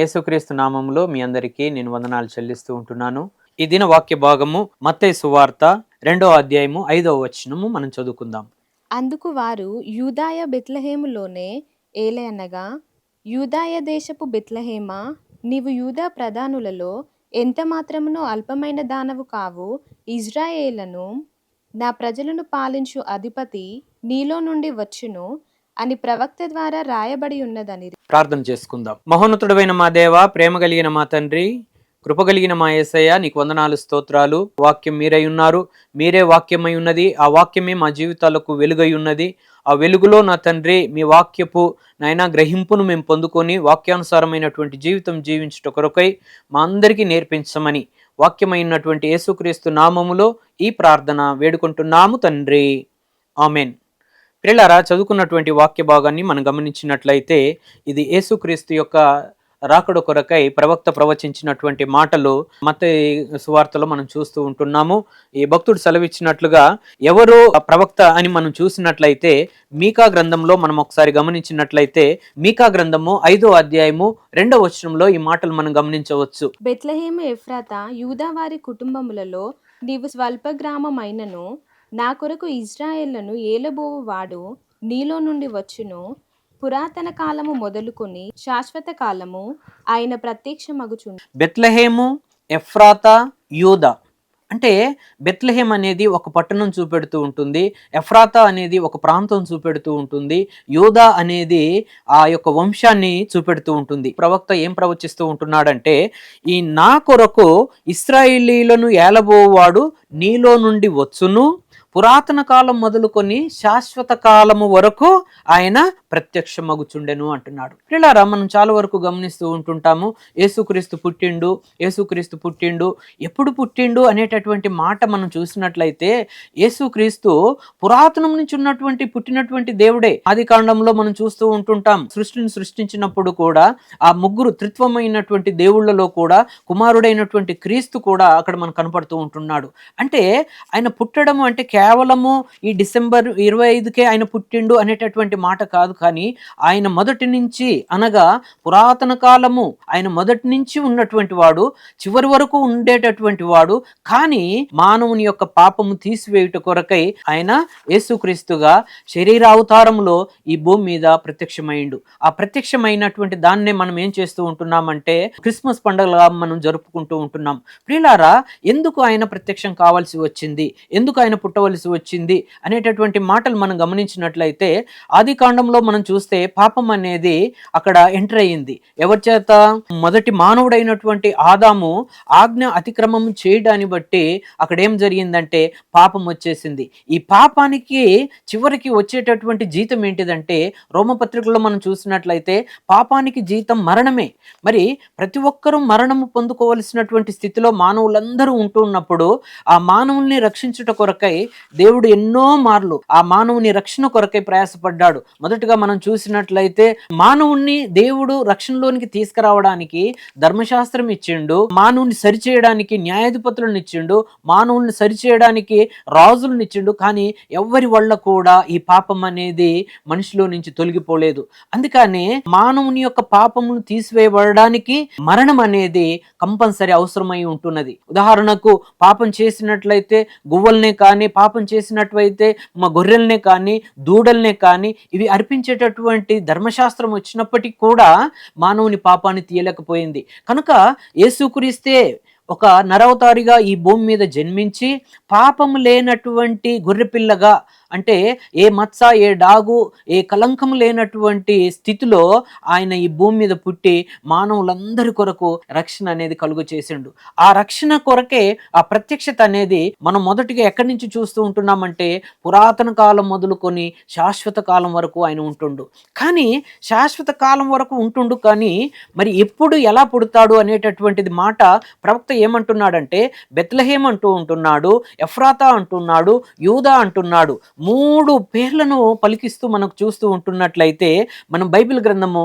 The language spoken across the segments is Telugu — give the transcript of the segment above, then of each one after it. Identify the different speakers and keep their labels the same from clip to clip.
Speaker 1: యేసుక్రీస్తు నామములో మీ అందరికీ నేను వందనాలు చెల్లిస్తూ ఉంటున్నాను. ఈ దిన వాక్య భాగము మత్తయి సువార్త రెండో అధ్యాయము ఐదవ వచనము మనం చదువుకుందాం.
Speaker 2: అందుకు వారు యూదాయ బెత్లహేములోనే ఏలయనగా యూదాయ దేశపు బెత్లహేమ నీవు యూదా ప్రధానులలో ఎంత మాత్రమునో అల్పమైన దానవు కావు ఇజ్రాయేలను నా ప్రజలను పాలించు అధిపతి నీలో నుండి వచ్చును అని ప్రవక్త ద్వారా రాయబడి ఉన్నదని
Speaker 1: ప్రార్థన చేసుకుందాం. మహోన్నతుడమైన మా దేవ ప్రేమ కలిగిన మా తండ్రి కృప కలిగిన మా యేసయ్య నీకు వందనాలు స్తోత్రాలు. వాక్యం మీరై ఉన్నారు. మీరే వాక్యమై ఉన్నది. ఆ వాక్యమే మా జీవితాలకు వెలుగై ఉన్నది. ఆ వెలుగులో నా తండ్రి మీ వాక్యపు నాయన గ్రహింపును మేము పొందుకొని వాక్యానుసారమైనటువంటి జీవితం జీవించుట కొరకై మా అందరికీ నేర్పించమని వాక్యమైనటువంటి యేసుక్రీస్తు నామములో ఈ ప్రార్థన వేడుకుంటున్నాము తండ్రి. ఆమెన్. పిల్లరా చదువుకున్నటువంటి వాక్య భాగాన్ని మనం గమనించినట్లయితే ఇది యేసుక్రీస్తు యొక్క రాకడ కొరకై ప్రవక్త ప్రవచించినటువంటి మాటలు మత సువార్తలో మనం చూస్తూ ఉంటున్నాము. ఈ భక్తుడు సెలవిచ్చినట్లుగా ఎవరు ప్రవక్త అని మనం చూసినట్లయితే మీకా గ్రంథంలో మనం ఒకసారి గమనించినట్లయితే మీకా గ్రంథము ఐదో అధ్యాయము రెండవ వచనంలో ఈ మాటలు మనం గమనించవచ్చు.
Speaker 2: బెత్లహేమ ఎఫ్రాత యూదా వారి కుటుంబములలో నీవు స్వల్ప గ్రామమైనను నా కొరకు ఇజ్రాయేళ్ళను ఏలబోవు వాడు నీలో నుండి వచ్చును. పురాతన కాలము మొదలుకొని శాశ్వత కాలము ఆయన ప్రత్యక్షమగుచుండు.
Speaker 1: బెత్లహేము ఎఫ్రాతా యూదా. అంటే బెత్లహేం అనేది ఒక పట్టణం చూపెడుతూ ఉంటుంది. ఎఫ్రాతా అనేది ఒక ప్రాంతం చూపెడుతూ ఉంటుంది. యోధా అనేది ఆ యొక్క వంశాన్ని చూపెడుతూ ఉంటుంది. ప్రవక్త ఏం ప్రవచిస్తూ ఉంటున్నాడంటే ఈ నా కొరకు ఇస్రాయిలీలను ఏలబోవాడు నీలో నుండి వచ్చును. పురాతన కాలం మొదలుకొని శాశ్వత కాలము వరకు ఆయన ప్రత్యక్షమగుచుండెను అంటున్నాడు. పిల్లారా మనం చాలా వరకు గమనిస్తూ ఉంటుంటాము యేసుక్రీస్తు పుట్టిండు యేసుక్రీస్తు పుట్టిండు ఎప్పుడు పుట్టిండు అనేటటువంటి మాట మనం చూసినట్లయితే యేసుక్రీస్తు పురాతనం నుంచి ఉన్నటువంటి పుట్టినటువంటి దేవుడే. ఆది కాండంలో మనం చూస్తూ ఉంటుంటాం సృష్టిని సృష్టించినప్పుడు కూడా ఆ ముగ్గురు త్రిత్వమైనటువంటి దేవుళ్ళలో కూడా కుమారుడైనటువంటి క్రీస్తు కూడా అక్కడ మనకు కనపడుతూ ఉంటున్నాడు. అంటే ఆయన పుట్టడం అంటే కేవలము ఈ డిసెంబర్ ఇరవై ఐదుకే ఆయన పుట్టిండు అనేటటువంటి మాట కాదు కానీ ఆయన మొదటి నుంచి అనగా పురాతన కాలము ఆయన మొదటి నుంచి ఉన్నటువంటి వాడు చివరి వరకు ఉండేటటువంటి వాడు. కానీ మానవుని యొక్క పాపము తీసివేయుట కొరకై ఆయన యేసుక్రీస్తుగా శరీరావతారంలో ఈ భూమి మీద ప్రత్యక్షమైండు ఆ ప్రత్యక్షమైనటువంటి దాన్నే మనం ఏం చేస్తూ ఉంటున్నామంటే క్రిస్మస్ పండుగగా మనం జరుపుకుంటూ ఉంటున్నాం. ప్రియులారా ఎందుకు ఆయన ప్రత్యక్షం కావాల్సి వచ్చింది? ఎందుకు ఆయన పుట్టవలసి వచ్చింది అనేటటువంటి మాటలు మనం గమనించినట్లయితే ఆది కాండంలో మనం చూస్తే పాపం అనేది అక్కడ ఎంటర్ అయ్యింది. ఎవరి చేత? మొదటి మానవుడైనటువంటి ఆదాము ఆజ్ఞ అతిక్రమం చేయడాన్ని బట్టి అక్కడ ఏం జరిగిందంటే పాపం వచ్చేసింది. ఈ పాపానికి చివరికి వచ్చేటటువంటి జీతం ఏంటిదంటే రోమపత్రికలో మనం చూసినట్లయితే పాపానికి జీతం మరణమే. మరి ప్రతి ఒక్కరూ మరణము పొందుకోవలసినటువంటి స్థితిలో మానవులందరూ ఉంటున్నప్పుడు ఆ మానవుల్ని రక్షించుట కొరకై దేవుడు ఎన్నో మార్లు ఆ మానవుని రక్షణ కొరకై ప్రయాసపడ్డాడు. మొదటగా మనం చూసినట్లయితే మానవుణ్ణి దేవుడు రక్షణలోనికి తీసుకురావడానికి ధర్మశాస్త్రం ఇచ్చిండు మానవుని సరిచేయడానికి న్యాయాధిపతులను ఇచ్చిండు మానవుని సరిచేయడానికి రాజులను ఇచ్చిండు కానీ ఎవరి వల్ల కూడా ఈ పాపం అనేది మనిషిలో నుంచి తొలగిపోలేదు. అందుకని మానవుని యొక్క పాపమును తీసివేయబడడానికి మరణం అనేది కంపల్సరీ అవసరమై ఉంటున్నది. ఉదాహరణకు పాపం చేసినట్లయితే గువ్వల్నే కానీ పాప పాపం చేసినట్లయితే మా గొర్రెల్నే కానీ దూడల్నే కానీ ఇవి అర్పించేటటువంటి ధర్మశాస్త్రం వచ్చినప్పటికీ కూడా మానవుని పాపాన్ని తీయలేకపోయింది. కనుక యేసుక్రీస్తే ఒక నరవతారిగా ఈ భూమి మీద జన్మించి పాపం లేనటువంటి గొర్రెపిల్లగా అంటే ఏ మత్స ఏ డాగు ఏ కలంకం లేనటువంటి స్థితిలో ఆయన ఈ భూమి మీద పుట్టి మానవులందరి కొరకు రక్షణ అనేది కలుగు చేసిండు. ఆ రక్షణ కొరకే ఆ ప్రత్యక్షత అనేది మనం మొదటిగా ఎక్కడి నుంచి చూస్తూ ఉంటున్నామంటే పురాతన కాలం మొదలుకొని శాశ్వత కాలం వరకు ఆయన ఉంటుండు. కానీ శాశ్వత కాలం వరకు ఉంటుండు కానీ మరి ఎప్పుడు ఎలా పుడతాడు అనేటటువంటిది మాట ప్రవక్త ఏమంటున్నాడంటే బెత్లహేం అంటూ ఉంటున్నాడు ఎఫ్రాతా అంటున్నాడు యూదా అంటున్నాడు మూడు పేర్లను పలికిస్తూ మనకు చూస్తూ ఉంటున్నట్లయితే మనం బైబిల్ గ్రంథము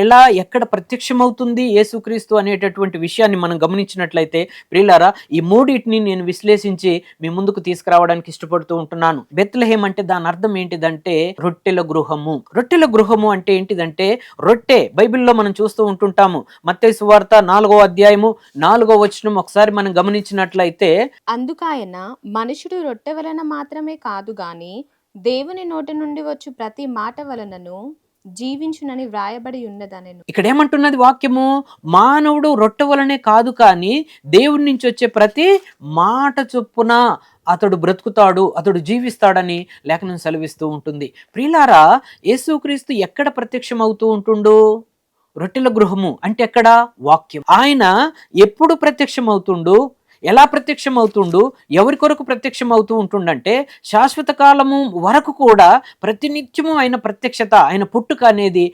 Speaker 1: ఎలా ఎక్కడ ప్రత్యక్షమవుతుంది యేసుక్రీస్తు అనేటటువంటి విషయాన్ని మనం గమనించినట్లయితే ప్రియులారా ఈ మూడింటిని నేను విశ్లేషించి మీ ముందుకు తీసుకురావడానికి ఇష్టపడుతూ ఉంటున్నాను. బెత్లహేం అంటే దాని అర్థం ఏంటిదంటే రొట్టెల గృహము. రొట్టెల గృహము అంటే ఏంటిదంటే రొట్టె. బైబిల్లో మనం చూస్తూ ఉంటుంటాము. మత్తే సువార్త నాలుగో అధ్యాయము నాలుగో వచనం ఒకసారి మనం గమనించినట్లయితే
Speaker 2: అందుకైనా మనుషుడు రొట్టె వలన మాత్రమే కాదు గాని దేవుని నోటి నుండి వచ్చు ప్రతి మాట వలనను జీవించునని వ్రాయబడి ఉన్నదనెను.
Speaker 1: ఇక్కడ ఏమంటున్నది వాక్యము? మానవుడు రొట్టె వలనే కాదు కానీ దేవుడి నుంచి వచ్చే ప్రతి మాట చొప్పున అతడు బ్రతుకుతాడు అతడు జీవిస్తాడని లేఖనం సెలవిస్తూ ఉంటుంది. ప్రియులారా యేసుక్రీస్తు ఎక్కడ ప్రత్యక్షం అవుతూ ఉంటుండు? రొట్టెల గృహము అంటే ఎక్కడ? వాక్యం. ఆయన ఎప్పుడు ప్రత్యక్షం అవుతుండు ఎలా ప్రత్యక్షం అవుతుండు ఎవరి కొరకు ప్రత్యక్షం అవుతూ ఉంటుండంటే శాశ్వత కాలము వరకు కూడా ప్రతినిత్యము ఆయన ప్రత్యక్షత ఆయన పుట్టుక అనేది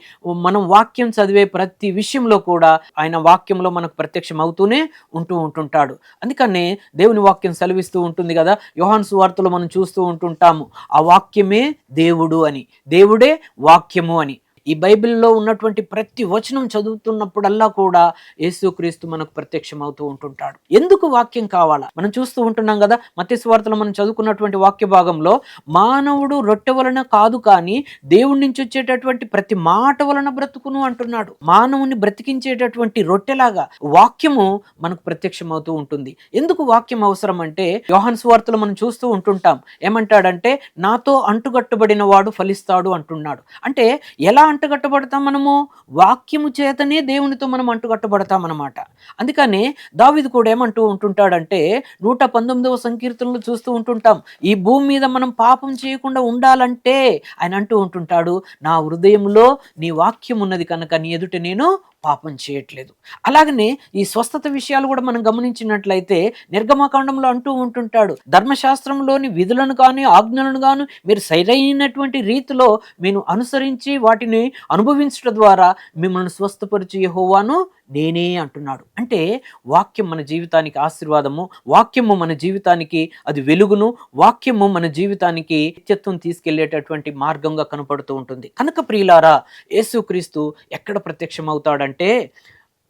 Speaker 1: మనం వాక్యం చదివే ప్రతి విషయంలో కూడా ఆయన వాక్యంలో మనకు ప్రత్యక్షం అవుతూనే ఉంటూ ఉంటుంటాడు. అందుకనే దేవుని వాక్యం సెలవిస్తూ ఉంటుంది కదా యోహాన్ సువార్తలో మనం చూస్తూ ఉంటుంటాము ఆ వాక్యమే దేవుడు అని. దేవుడే వాక్యము అని. ఈ బైబిల్లో ఉన్నటువంటి ప్రతి వచనం చదువుతున్నప్పుడల్లా కూడా యేసుక్రీస్తు మనకు ప్రత్యక్షం అవుతూ ఉంటుంటాడు. ఎందుకు వాక్యం కావాలా? మనం చూస్తూ ఉంటున్నాం కదా మత్స్య మనం చదువుకున్నటువంటి వాక్య భాగంలో మానవుడు రొట్టె వలన కాదు కానీ దేవుడి నుంచి వచ్చేటటువంటి ప్రతి మాట వలన బ్రతుకును అంటున్నాడు. మానవుని బ్రతికించేటటువంటి రొట్టెలాగా వాక్యము మనకు ప్రత్యక్షం అవుతూ ఉంటుంది. ఎందుకు వాక్యం అవసరం అంటే యోహన్ స్వార్థలు మనం చూస్తూ ఉంటుంటాం. ఏమంటాడంటే నాతో అంటుగట్టుబడిన వాడు ఫలిస్తాడు అంటున్నాడు. అంటే ఎలా అంటగట్టబడతాం మనము? వాక్యము చేతనే దేవునితో మనం అంటుకట్టబడతాం అనమాట అందుకనే దావిది కూడా ఏమంటూ ఉంటుంటాడంటే నూట పంతొమ్మిదవ సంకీర్తనలు చూస్తూ ఉంటుంటాం. ఈ భూమి మీద మనం పాపం చేయకుండా ఉండాలంటే ఆయన అంటూ ఉంటుంటాడు నా హృదయంలో నీ వాక్యం ఉన్నది కనుక నీ ఎదుట నేను పాపం చేయట్లేదు. అలాగనే ఈ స్వస్థత విషయాలు కూడా మనం గమనించినట్లయితే నిర్గమకాండంలో అంటూ ఉంటుంటాడు ధర్మశాస్త్రంలోని విధులను కానీ ఆజ్ఞలను గాను మీరు సరైనటువంటి రీతిలో మీరు అనుసరించి వాటిని అనుభవించడం ద్వారా మిమ్మల్ని స్వస్థపరిచి హోవాను నేనే అంటున్నాడు. అంటే వాక్యం మన జీవితానికి ఆశీర్వాదము వాక్యము మన జీవితానికి అది వెలుగును వాక్యము మన జీవితానికి నిత్యత్వం తీసుకెళ్ళేటటువంటి మార్గంగా కనపడుతూ ఉంటుంది. కనుక ప్రియులారా యేసుక్రీస్తు ఎక్కడ ప్రత్యక్షం అవుతాడంటే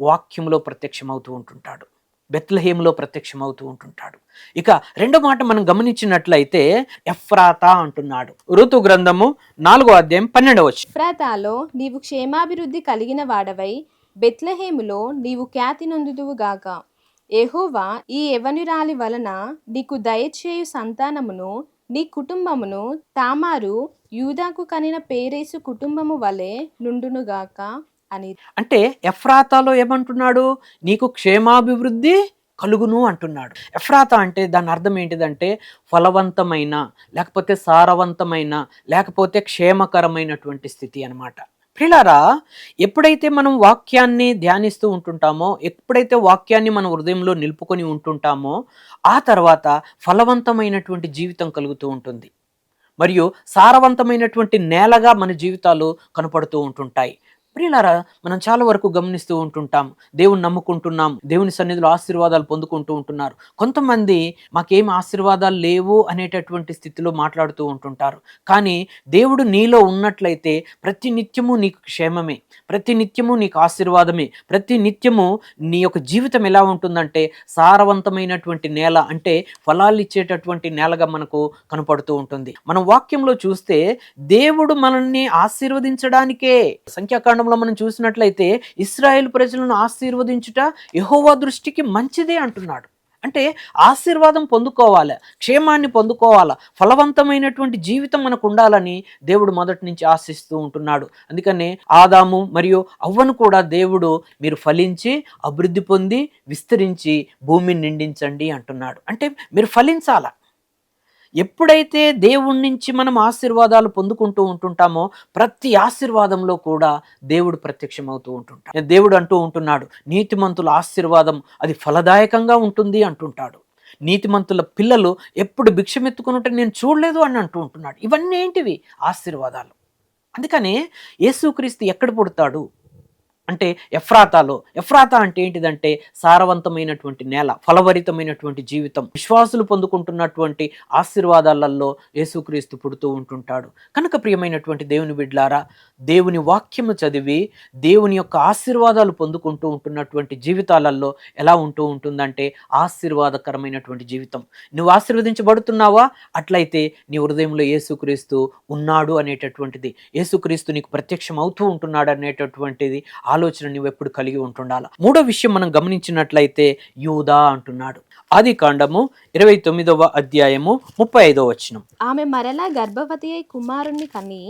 Speaker 1: వాక్యంలో ప్రత్యక్షమవుతూ ఉంటుంటాడు. బెత్లహేములో ప్రత్యక్షమవుతూ ఉంటుంటాడు. ఇక రెండో మాట మనం గమనించినట్లయితే ఎఫ్రాతా అంటున్నాడు. ఋతు గ్రంథము నాలుగో అధ్యాయం పన్నెండవ
Speaker 2: ఎఫ్రాతాలో నీవు క్షేమాభివృద్ధి కలిగిన వాడవై బెత్లహేములో నీవు ఖ్యాతి నొందుదువుగాక ఎహోవా ఈ యవనురాలి వలన నీకు దయచేయు సంతానమును నీ కుటుంబమును తామారు యూదాకు కనిన పేరేసు కుటుంబము వలె నుండునుగాక అని.
Speaker 1: అంటే ఎఫ్రాతాలో ఏమంటున్నాడు? నీకు క్షేమాభివృద్ధి కలుగును అంటున్నాడు. ఎఫ్రాత అంటే దాని అర్థం ఏంటిదంటే ఫలవంతమైన లేకపోతే సారవంతమైన లేకపోతే క్షేమకరమైనటువంటి స్థితి అనమాట ప్రిలారా ఎప్పుడైతే మనం వాక్యాన్ని ధ్యానిస్తూ ఉంటుంటామో ఎప్పుడైతే వాక్యాన్ని మన హృదయంలో నిలుపుకొని ఉంటుంటామో ఆ తర్వాత ఫలవంతమైనటువంటి జీవితం కలుగుతూ ఉంటుంది. మరియు సారవంతమైనటువంటి నేలగా మన జీవితాలు కనపడుతూ ఉంటుంటాయి. ప్రియులారా మనం చాలా వరకు గమనిస్తూ ఉంటుంటాం. దేవుని నమ్ముకుంటున్నాం. దేవుని సన్నిధిలో ఆశీర్వాదాలు పొందుకుంటూ ఉంటున్నారు. కొంతమంది మాకేం ఆశీర్వాదాలు లేవు అనేటటువంటి స్థితిలో మాట్లాడుతూ ఉంటుంటారు. కానీ దేవుడు నీలో ఉన్నట్లయితే ప్రతి నిత్యము నీకు క్షేమమే. ప్రతి నిత్యము నీకు ఆశీర్వాదమే. ప్రతి నిత్యము నీ యొక్క జీవితం ఎలా ఉంటుందంటే సారవంతమైనటువంటి నేల అంటే ఫలాలు ఇచ్చేటటువంటి నేలగా మనకు కనపడుతూ ఉంటుంది. మనం వాక్యంలో చూస్తే దేవుడు మనల్ని ఆశీర్వదించడానికే. గ్రంథంలో మనం చూసినట్లయితే ఇస్రాయేల్ ప్రజలను ఆశీర్వదించుట యహోవా దృష్టికి మంచిదే అంటున్నాడు. అంటే ఆశీర్వాదం పొందుకోవాలి క్షేమాన్ని పొందుకోవాలా ఫలవంతమైనటువంటి జీవితం మనకు ఉండాలని దేవుడు మొదటి నుంచి ఆశిస్తూ ఉంటున్నాడు. అందుకనే ఆదాము మరియు అవ్వను కూడా దేవుడు మీరు ఫలించి అభివృద్ధి పొంది విస్తరించి భూమిని నిండించండి అంటున్నాడు. అంటే మీరు ఫలించాలా? ఎప్పుడైతే దేవుడి నుంచి మనం ఆశీర్వాదాలు పొందుకుంటూ ఉంటుంటామో ప్రతి ఆశీర్వాదంలో కూడా దేవుడు ప్రత్యక్షమవుతూ ఉంటుంటాడు. దేవుడు అంటూ ఉంటున్నాడు నీతిమంతుల ఆశీర్వాదం అది ఫలదాయకంగా ఉంటుంది అంటుంటాడు. నీతిమంతుల పిల్లలు ఎప్పుడు భిక్షమెత్తుకున్నట్టు నేను చూడలేదు అని అంటూ ఉంటున్నాడు. ఇవన్నీ ఏంటివి? ఆశీర్వాదాలు. అందుకనే యేసుక్రీస్తు ఎక్కడ పుడతాడు? అంటే ఎఫ్రాతాలో. ఎఫ్రాతా అంటే ఏంటిదంటే సారవంతమైనటువంటి నేల ఫలభరితమైనటువంటి జీవితం. విశ్వాసులు పొందుకుంటున్నటువంటి ఆశీర్వాదాలలో యేసుక్రీస్తు పుడుతూ ఉంటుంటాడు. కనుక ప్రియమైనటువంటి దేవుని బిడ్లారా దేవుని వాక్యము చదివి దేవుని యొక్క ఆశీర్వాదాలు పొందుకుంటూ ఉంటున్నటువంటి జీవితాలలో ఎలా ఉంటూ ఉంటుందంటే ఆశీర్వాదకరమైనటువంటి జీవితం. నువ్వు ఆశీర్వదించబడుతున్నావా? అట్లయితే నీ హృదయంలో యేసుక్రీస్తు ఉన్నాడు అనేటటువంటిది. యేసుక్రీస్తు నీకు ప్రత్యక్షం అవుతూ ఉంటున్నాడు అనేటటువంటిది. ఆలోచన నువ్వు ఎప్పుడు కలిగి ఉంటుండాలి? మూడో విషయం మనం గమనించినట్లయితే యూదా అంటున్నాడు. ఆది కాండము ఇరవై తొమ్మిదవ అధ్యాయము ముప్పై ఐదవ వచనం.
Speaker 2: ఆమె మరలా గర్భవతి అయి కుమారుణ్ణి కని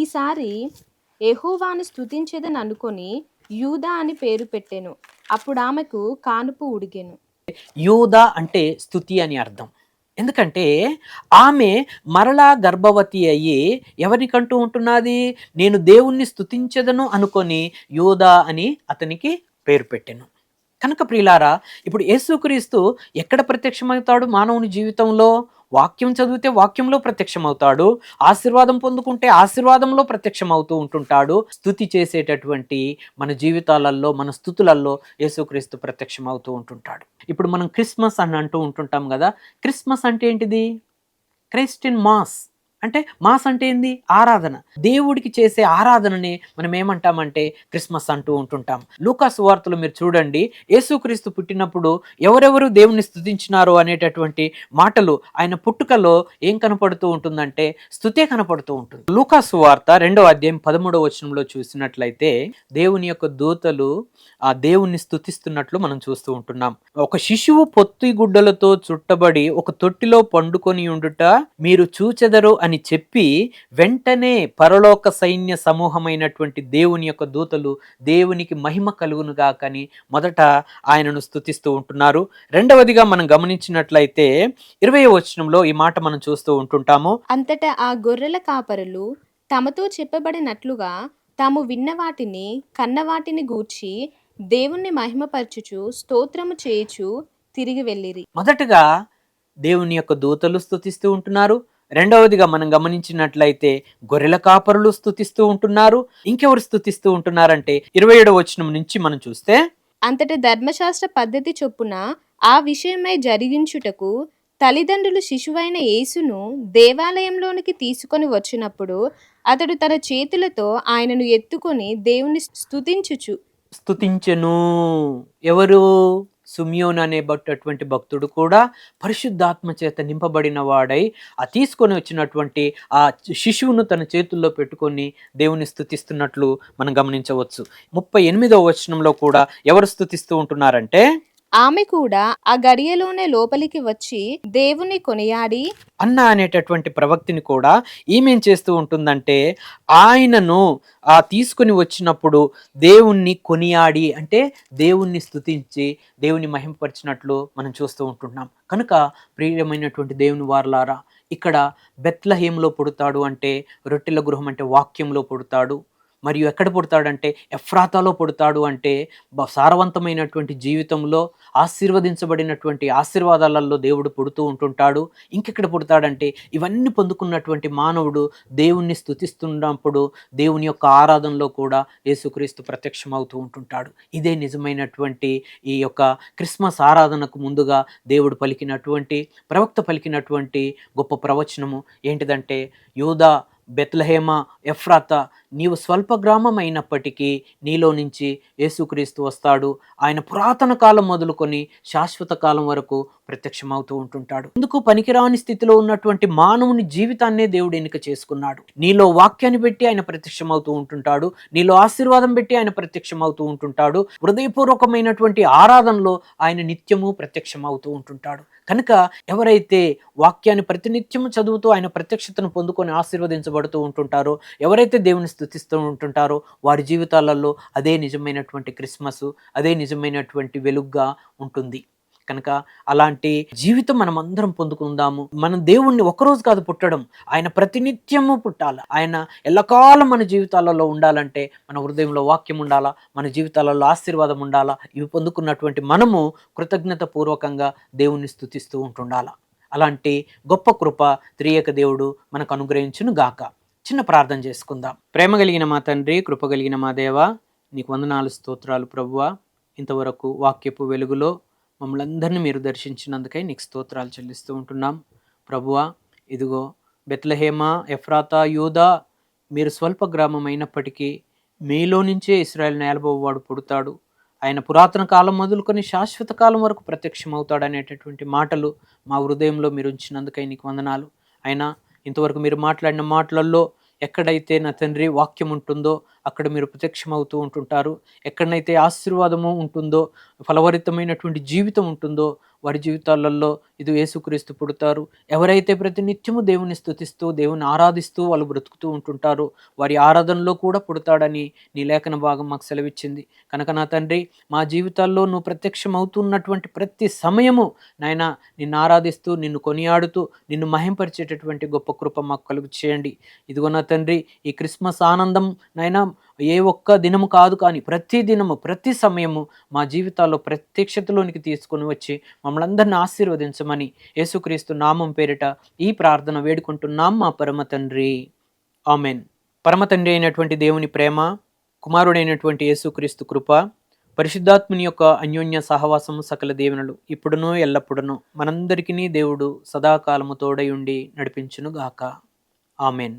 Speaker 2: ఈసారి ఎహోవాను స్తుతించేదని అనుకొని యూదా అని పేరు పెట్టెను. అప్పుడు ఆమెకు కానుపు ఉడిగెను.
Speaker 1: యూదా అంటే స్థుతి అని అర్థం. ఎందుకంటే ఆమె మరలా గర్భవతి అయ్యి ఎవరికంటూ ఉంటున్నది? నేను దేవుణ్ణి స్థుతించదను అనుకొని యోధా అని అతనికి పేరు పెట్టాను. కనుక ప్రియులారా ఇప్పుడు యేసుక్రీస్తు ఎక్కడ ప్రత్యక్షమవుతాడు మానవుని జీవితంలో? వాక్యం చదివితే వాక్యంలో ప్రత్యక్షమవుతాడు ఆశీర్వాదం పొందుకుంటే ఆశీర్వాదంలో ప్రత్యక్షమవుతూ ఉంటుంటాడు. స్థుతి చేసేటటువంటి మన జీవితాలలో మన స్థుతులలో యేసుక్రీస్తు ప్రత్యక్షమవుతూ ఉంటుంటాడు. ఇప్పుడు మనం క్రిస్మస్ అని అంటూ ఉంటుంటాం కదా. క్రిస్మస్ అంటే ఏంటిది? Christian mass. అంటే మాస్ అంటే ఏంది? ఆరాధన. దేవుడికి చేసే ఆరాధనని మనం ఏమంటామంటే క్రిస్మస్ అంటూ ఉంటుంటాం. లూకాస్ వార్తలు మీరు చూడండి. యేసుక్రీస్తు పుట్టినప్పుడు ఎవరెవరు దేవుని స్థుతించినారు అనేటటువంటి మాటలు ఆయన పుట్టుకలో ఏం కనపడుతూ ఉంటుందంటే స్థుతే కనపడుతూ ఉంటుంది. లూకాసు వార్త రెండవ అధ్యాయం పదమూడవ వచనంలో చూసినట్లయితే దేవుని యొక్క దూతలు ఆ దేవుణ్ణి స్థుతిస్తున్నట్లు మనం చూస్తూ ఉంటున్నాం. ఒక శిశువు పొత్తి గుడ్డలతో చుట్టబడి ఒక తొట్టిలో పండుకొని ఉండుట మీరు చూచెదరు అని చెప్పి వెంటనే పరలోక సైన్య సమూహమైనటువంటి దేవుని యొక్క దూతలు దేవునికి మహిమ కలుగునుగా కానీ మొదట ఆయనను స్థుతిస్తూ ఉంటున్నారు. రెండవదిగా మనం గమనించినట్లయితే ఇరవై వచనంలో ఈ మాట మనం చూస్తూ ఉంటుంటాము.
Speaker 2: అంతటా ఆ గొర్రెల కాపరులు తమతో చెప్పబడినట్లుగా తాము విన్న వాటిని కన్న వాటిని గూర్చి దేవుణ్ణి మహిమపరచుచు స్తోత్రము చేయుచు తిరిగి వెళ్ళిరి.
Speaker 1: మొదటగా దేవుని యొక్క దూతలు స్థుతిస్తూ ఉంటున్నారు. రెండవదిగా మనం గమనించినట్లయితే గొర్రెల కాపరులు స్థుతిస్తూ ఉంటున్నారు. ఇంకెవరు స్థుతిస్తూ ఉంటున్నారంటే ఇరవై ఏడవ వచనం నుంచి మనం చూస్తే
Speaker 2: అంతటి ధర్మశాస్త్ర పద్ధతి చొప్పున ఆ విషయమై జరిగించుటకు తల్లిదండ్రులు శిశువైన యేసును దేవాలయంలోనికి తీసుకొని వచ్చినప్పుడు అతడు తన చేతులతో ఆయనను ఎత్తుకొని దేవుని స్తుతించుచు
Speaker 1: స్థుతించెను ఎవరు? సుమియోన్ అనే అటువంటి భక్తుడు కూడా పరిశుద్ధాత్మ చేత నింపబడిన వాడై ఆ తీసుకొని వచ్చినటువంటి ఆ శిశువును తన చేతుల్లో పెట్టుకొని దేవుని స్థుతిస్తున్నట్లు మనం గమనించవచ్చు. ముప్పై ఎనిమిదవ వచనంలో కూడా ఎవరు స్థుతిస్తూ ఉంటున్నారంటే
Speaker 2: ఆమె కూడా ఆ గడియలోనే లోపలికి వచ్చి దేవుని కొనియాడి
Speaker 1: అన్న అనేటటువంటి ప్రవక్తిని కూడా ఏమేం చేస్తూ ఉంటుందంటే ఆయనను ఆ తీసుకుని వచ్చినప్పుడు దేవుణ్ణి కొనియాడి అంటే దేవుణ్ణి స్తుతించి దేవుని మహింపరిచినట్లు మనం చూస్తూ ఉంటున్నాం. కనుక ప్రియమైనటువంటి దేవుని వారలారా ఇక్కడ బెత్లహేంలో పుడతాడు అంటే రొట్టెల గృహం అంటే వాక్యంలో పుడతాడు. మరియు ఎక్కడ పుడతాడంటే ఎఫ్రాతాలో పుడతాడు అంటే సారవంతమైనటువంటి జీవితంలో ఆశీర్వదించబడినటువంటి ఆశీర్వాదాలలో దేవుడు పుడుతూ ఉంటుంటాడు. ఇంకెక్కడ పుడతాడంటే ఇవన్నీ పొందుకున్నటువంటి మానవుడు దేవుణ్ణి స్థుతిస్తున్నప్పుడు దేవుని యొక్క ఆరాధనలో కూడా యేసుక్రీస్తు ప్రత్యక్షమవుతూ ఉంటుంటాడు. ఇదే నిజమైనటువంటి ఈ యొక్క క్రిస్మస్ ఆరాధనకు ముందుగా దేవుడు పలికినటువంటి ప్రవక్త పలికినటువంటి గొప్ప ప్రవచనము ఏంటిదంటే యూదా బెత్లహేమ ఎఫ్రాత నీవు స్వల్ప గ్రామం అయినప్పటికీ నీలో నుంచి యేసుక్రీస్తు వస్తాడు. ఆయన పురాతన కాలం మొదలుకొని శాశ్వత కాలం వరకు ప్రత్యక్షమవుతూ ఉంటుంటాడు. ఎందుకు పనికిరాని స్థితిలో ఉన్నటువంటి మానవుని జీవితాన్నే దేవుడు ఎన్నిక చేసుకున్నాడు. నీలో వాక్యాన్ని పెట్టి ఆయన ప్రత్యక్షమవుతూ ఉంటుంటాడు. నీలో ఆశీర్వాదం పెట్టి ఆయన ప్రత్యక్షమవుతూ ఉంటుంటాడు. హృదయపూర్వకమైనటువంటి ఆరాధనలో ఆయన నిత్యము ప్రత్యక్షమవుతూ ఉంటుంటాడు. కనుక ఎవరైతే వాక్యాన్ని ప్రతినిత్యము చదువుతూ ఆయన ప్రత్యక్షతను పొందుకొని ఆశీర్వదించబడుతూ ఉంటుంటారో ఎవరైతే దేవుని స్థుతిస్తూ ఉంటుంటారో. వారి జీవితాలలో అదే నిజమైనటువంటి క్రిస్మస్ అదే నిజమైనటువంటి వెలుగుగా ఉంటుంది. కనుక అలాంటి జీవితం మనం అందరం పొందుకుందాము. మనం దేవుణ్ణి ఒకరోజు కాదు పుట్టడం ఆయన ప్రతినిత్యము పుట్టాలి. ఆయన ఎల్లకాలం మన జీవితాలలో ఉండాలంటే మన హృదయంలో వాక్యం ఉండాలా మన జీవితాలలో ఆశీర్వాదం ఉండాలా. ఇవి పొందుకున్నటువంటి మనము కృతజ్ఞత పూర్వకంగా దేవుణ్ణి స్థుతిస్తూ ఉంటుండాలా. అలాంటి గొప్ప కృప త్రియక దేవుడు మనకు అనుగ్రహించును గాక చిన్న ప్రార్థన చేసుకుందాం. ప్రేమ కలిగిన మా తండ్రి కృప కలిగిన మా దేవ నీకు వందనాలు స్తోత్రాలు ప్రభువ. ఇంతవరకు వాక్యపు వెలుగులో మమ్మల్ని అందరినీ మీరు దర్శించినందుకై నీకు స్తోత్రాలు చెల్లిస్తూ ఉంటున్నాం. ప్రభువ ఇదిగో బెత్లహేమ ఎఫ్రాతా యూదా మీరు స్వల్ప గ్రామం అయినప్పటికీ మీలో నుంచే ఇస్రాయల్ నేలబోవాడు పుడతాడు. ఆయన పురాతన కాలం మొదలుకొని శాశ్వత కాలం వరకు ప్రత్యక్షమవుతాడు అనేటటువంటి మాటలు మా హృదయంలో మీరు ఉంచినందుకై నీకు వందనాలు. అయినా ఇంతవరకు మీరు మాట్లాడిన మాటలలో ఎక్కడైతే నా తండ్రి వాక్యం ఉంటుందో అక్కడ మీరు ప్రత్యక్షమవుతూ ఉంటుంటారు. ఎక్కడనైతే ఆశీర్వాదము ఉంటుందో ఫలవరితమైనటువంటి జీవితం ఉంటుందో వారి జీవితాలలో ఇది యేసుక్రీస్తు పుడతారు. ఎవరైతే ప్రతినిత్యము దేవుని స్తుతిస్తూ దేవుని ఆరాధిస్తూ వాళ్ళు బ్రతుకుతూ ఉంటుంటారో వారి ఆరాధనలో కూడా పుడతాడని నీ లేఖన భాగం మాకు సెలవిచ్చింది. కనుక నా తండ్రి మా జీవితాల్లో నువ్వు ప్రత్యక్షమవుతున్నటువంటి ప్రతి సమయము నాయన నిన్ను ఆరాధిస్తూ నిన్ను కొనియాడుతూ నిన్ను మహింపరిచేటటువంటి గొప్ప కృప మాకు కలుగు చేయండి ఇదిగో నా తండ్రి ఈ క్రిస్మస్ ఆనందం నాయన ఏ ఒక్క దినము కాదు కానీ ప్రతి దినము ప్రతి సమయము మా జీవితాల్లో ప్రత్యక్షతలోనికి తీసుకొని వచ్చి మమ్మల్ని అందరిని ఆశీర్వదించమని యేసుక్రీస్తు నామం పేరిట ఈ ప్రార్థన వేడుకుంటున్నాం మా పరమ తండ్రి. ఆమెన్. పరమ తండ్రి అయినటువంటి దేవుని ప్రేమ కుమారుడైనటువంటి యేసుక్రీస్తు కృప పరిశుద్ధాత్ముని యొక్క అన్యోన్య సహవాసము సకల దేవునులు ఇప్పుడునూ ఎల్లప్పుడును మనందరికీ దేవుడు సదాకాలము తోడై ఉండి నడిపించును గాక ఆమెన్.